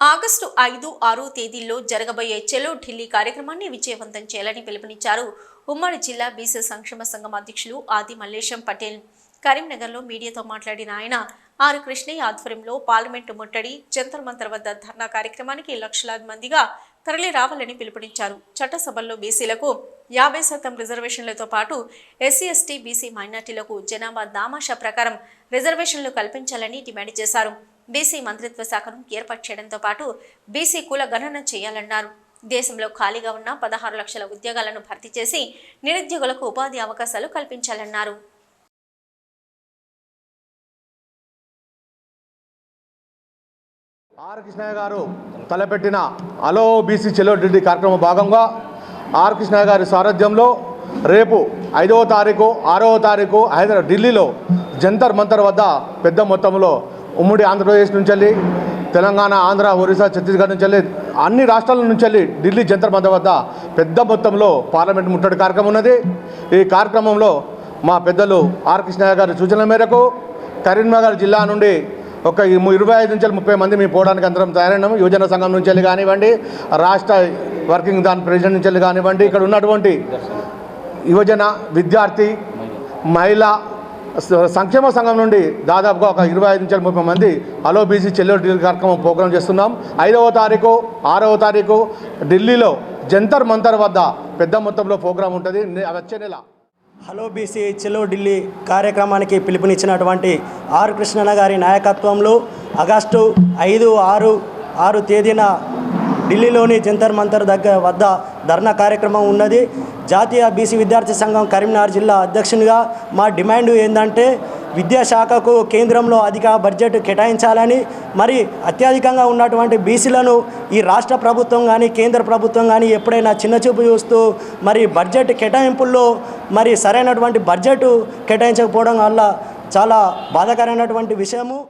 August ఐదు ఆరు తేదీల్లో జరగబోయే చెలో ఢిల్లీ కార్యక్రమాన్ని విజయవంతం చేయాలని పిలుపునిచ్చారు. ఉమ్మడి జిల్లా బీసీ సంక్షేమ సంఘం అధ్యక్షులు ఆది మల్లేశం పటేల్. కరీంనగర్లో మీడియాతో మాట్లాడిన ఆయన ఆర్ కృష్ణయ్య ఆధ్వర్యంలో పార్లమెంటు ముట్టడి జంతర్ మంతర్ వద్ద ధర్నా కార్యక్రమానికి లక్షలాది మందిగా తరలి రావాలని పిలుపునిచ్చారు. చట్టసభల్లో బీసీలకు యాభై శాతం రిజర్వేషన్లతో పాటు ఎస్సీ ఎస్టీ బీసీ మైనార్టీలకు జనాభా దామాషా ప్రకారం రిజర్వేషన్లు కల్పించాలని డిమాండ్ చేశారు. బీసీ మంత్రిత్వ శాఖను ఏర్పాటు చేయడంతో పాటు బీసీ కుల గణన చేయాలన్నారు. దేశంలో ఖాళీగా ఉన్న పదహారు లక్షల ఉద్యోగాలను భర్తీ చేసి నిరుద్యోగులకు ఉపాధి అవకాశాలు కల్పించాలన్నారు. ఆర్ కృష్ణయ్య గారు తలపెట్టిన అలో బీసీ చెలో ఢిల్లీ కార్యక్రమం భాగంగా ఆర్ కృష్ణయ్య గారి సారథ్యంలో రేపు ఐదవ తారీఖు ఆరవ తారీఖు హైదరాబాద్ ఢిల్లీలో జంతర్ మంతర్ వద్ద పెద్ద మొత్తంలో ఉమ్మడి ఆంధ్రప్రదేశ్ నుంచి వెళ్ళి తెలంగాణ ఆంధ్ర ఒరిస్సా ఛత్తీస్గఢ్ నుంచి వెళ్ళి అన్ని రాష్ట్రాల నుంచి వెళ్ళి ఢిల్లీ జంతర్ మంతర్ వద్ద పెద్ద మొత్తంలో పార్లమెంట్ ముట్టడి కార్యక్రమం ఉన్నది. ఈ కార్యక్రమంలో మా పెద్దలు ఆర్ కృష్ణయ్య గారి సూచనల మేరకు కరీంనగర్ జిల్లా నుండి ఒక ఇరవై ఐదు నుంచి ముప్పై మంది మేము పోవడానికి అందరం తయారైనాము. యువజన సంఘం నుంచి వెళ్ళి కానివ్వండి రాష్ట్ర వర్కింగ్ దాని ప్రెసిడెంట్ నుంచి వెళ్ళి కానివ్వండి ఇక్కడ ఉన్నటువంటి యువజన విద్యార్థి మహిళ సంక్షేమ సంఘం నుండి దాదాపుగా ఒక ఇరవై ఐదు నుంచి ముప్పై మంది అలో బీసీ చెల్లెలు ఢిల్లీ కార్యక్రమం ప్రోగ్రాం చేస్తున్నాం. ఐదవ తారీఖు ఆరవ తారీఖు ఢిల్లీలో జంతర్ మంతర్ వద్ద పెద్ద మొత్తంలో ప్రోగ్రాం ఉంటుంది. వచ్చే నెల. హలో బీసీ చెలో ఢిల్లీ కార్యక్రమానికి పిలుపునిచ్చినటువంటి ఆర్ కృష్ణన్న గారి నాయకత్వంలో ఆగస్టు ఐదు ఆరు ఆరు తేదీన ఢిల్లీలోని జంతర్ మంతర్ దగ్గర వద్ద ధర్నా కార్యక్రమం ఉన్నది. జాతీయ బీసీ విద్యార్థి సంఘం కరీంనగర్ జిల్లా అధ్యక్షునిగా మా డిమాండ్ ఏంటంటే విద్యాశాఖకు కేంద్రంలో అధిక బడ్జెట్ కేటాయించాలని మరి అత్యధికంగా ఉన్నటువంటి బీసీలను ఈ రాష్ట్ర ప్రభుత్వం కానీ కేంద్ర ప్రభుత్వం కానీ ఎప్పుడైనా చిన్నచూపు చూస్తూ మరి బడ్జెట్ కేటాయింపుల్లో మరి సరైనటువంటి బడ్జెట్ కేటాయించకపోవడం వల్ల చాలా బాధాకరమైనటువంటి విషయము.